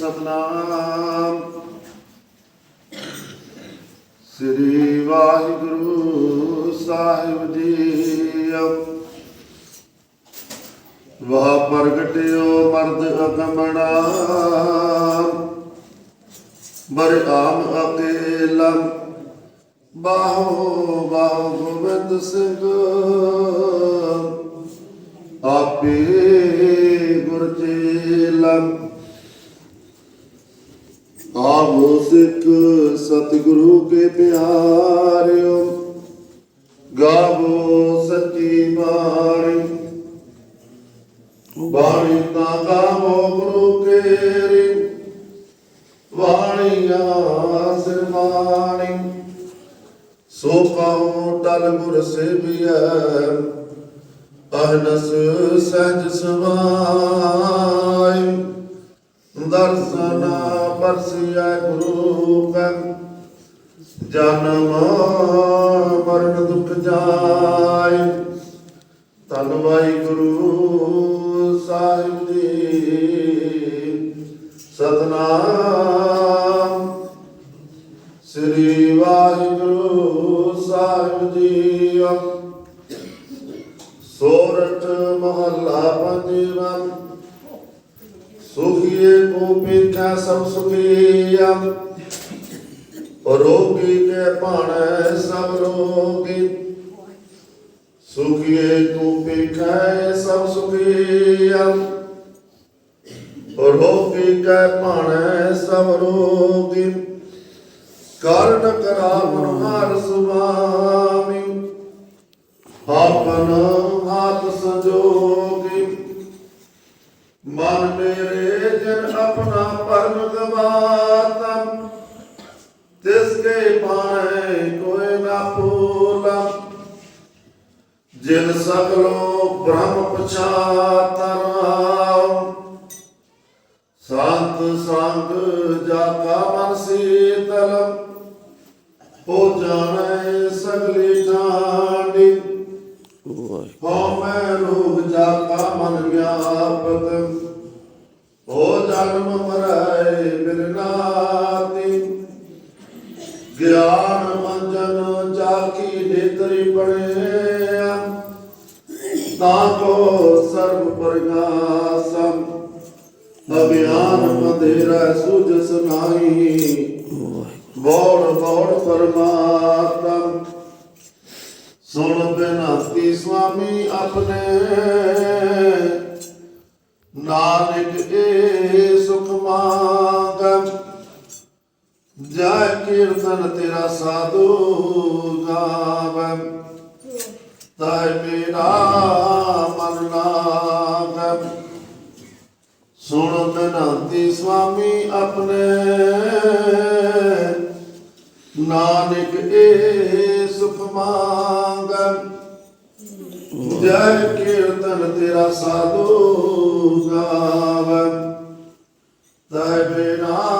ਸਤਨਾਮ। ਸ੍ਰੀ ਵਾਹਿਗੁਰੂ ਸਾਹਿਬ ਜੀ ਵਾਹ ਪ੍ਰਗਟਿਓ ਮਰਦ ਅਗਮਣਾ। ਬਰ ਆਮ ਅਕੇਲਾ। ਬਾਹੋ ਬਾਹੋ ਗੋਬਿੰਦ ਸਿੰਘ। ਆਪੇ ਗੁਰ ਚੇਲਾ। ਆਵੋ ਸਿੱਖ ਸਤਿਗੁਰੂ ਕੇ ਪਿਆਰਿਓ, ਗਾਵੋ ਸੱਚੀ ਬਾਣੀ। ਬਾਣੀ ਤਾਂ ਗਾਵੋ ਗੁਰੂ ਕੇਰੀ ਵਾਣੀਆਂ ਸਿਰਮਾਣੀ ਸੋ ਕਹੋ ਟਲ ਗੁਰ ਸੇਵੀਐ, ਅਹਨਸ ਸਹਿਜ ਸਮਾਈ ਦਰਸ਼ਨ ਪਰਸਿਆ ਗੁਰੂ ਕਾ। ਜਨਮ ਮਰਨ ਦੁਖ ਜਾਏ। ਧੰਨ ਵਾਹਿਗੁਰੂ ਸਾਹਿਬ ਜੀ। ਸਤਨਾਮ। ਸ੍ਰੀ ਵਾਹਿਗੁਰੂ ਸਾਹਿਬ ਜੀ ਸੋਰਠ ਮਹੱਲਾ ਪੰਜਵਾਂ। ਸੁਖੀਏ ਕੋ ਪੇਖਾ ਸਭ ਸੁਖੀਆ ਰੋਗੀ ਕੇ ਭਾਣੈ ਸਭ ਰੋਗੀ। ਸੁਖੀਏ ਕੋ ਪੇਖਾ ਸਭ ਸੁਖੀਆ ਰੋਗੀ ਕੇ ਭਾਣੈ ਸਭ ਰੋਗੀ। ਕਰਨ ਕਰਾਵਨ ਹਰ ਸੁਭਾਮੀ ਆਪਨ ਜਿਨ ਸਗਲੋ ਬ੍ਰਹਮ ਪਛਾਤਾ ਰਾਮ ਸੰਤ ਸੰਗ ਜਾ ਕਾ ਮਨ ਸੀਤਲ, ਹੋ ਜਾਣੈ ਸਗਲੀ ਠਾਂਡੀ ਹੋ ਮੈਂ ਰੋਗ ਜਾ ਕਾ ਮਨ ਵਿਆਪਤ, ਹੋ ਜਨਮ ਮਰੈ ਬਿਰਨਾਤੀ ਗਿਆਨ ਮੰਜਨ ਜਾ ਕੀ ਨੇਤਰੀ ਪੜਿਆ ਤਾਂ ਕੋ ਸਰਬ ਪ੍ਰਗਾਸਮ ਅਭਿਆਨ ਮਧੇਰਾ ਸੁਜ ਸੁਨਾਈ ਬੋੜ ਬੋੜ ਪਰਮਾਤਮ। ਸੁਣ ਬਿਨਾਤੀ ਸੁਆਮੀ ਆਪਣੇ। ਨਾਨਕ ਏ ਸੁਖ ਮੰਗ ਜੈ ਕੀਰਤਨ ਤੇਰਾ ਸਾਧੂ ਗਾਵੈ ਮੇਰਾ ਮਨ ਲਾਗੈ ਸੁਣ ਬਿਨਾਤੀ ਸੁਆਮੀ ਆਪਣੇ। ਨਾਨਕ ਏ ਸੁਖ ਮੰਗ ਜੈ ਕੀਰਤਨ ਤੇਰਾ ਸਾਧੂ ਗਾਵੈ। ਤੈ ਬਿਨਾ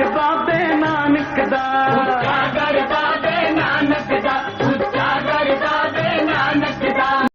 everybody fall.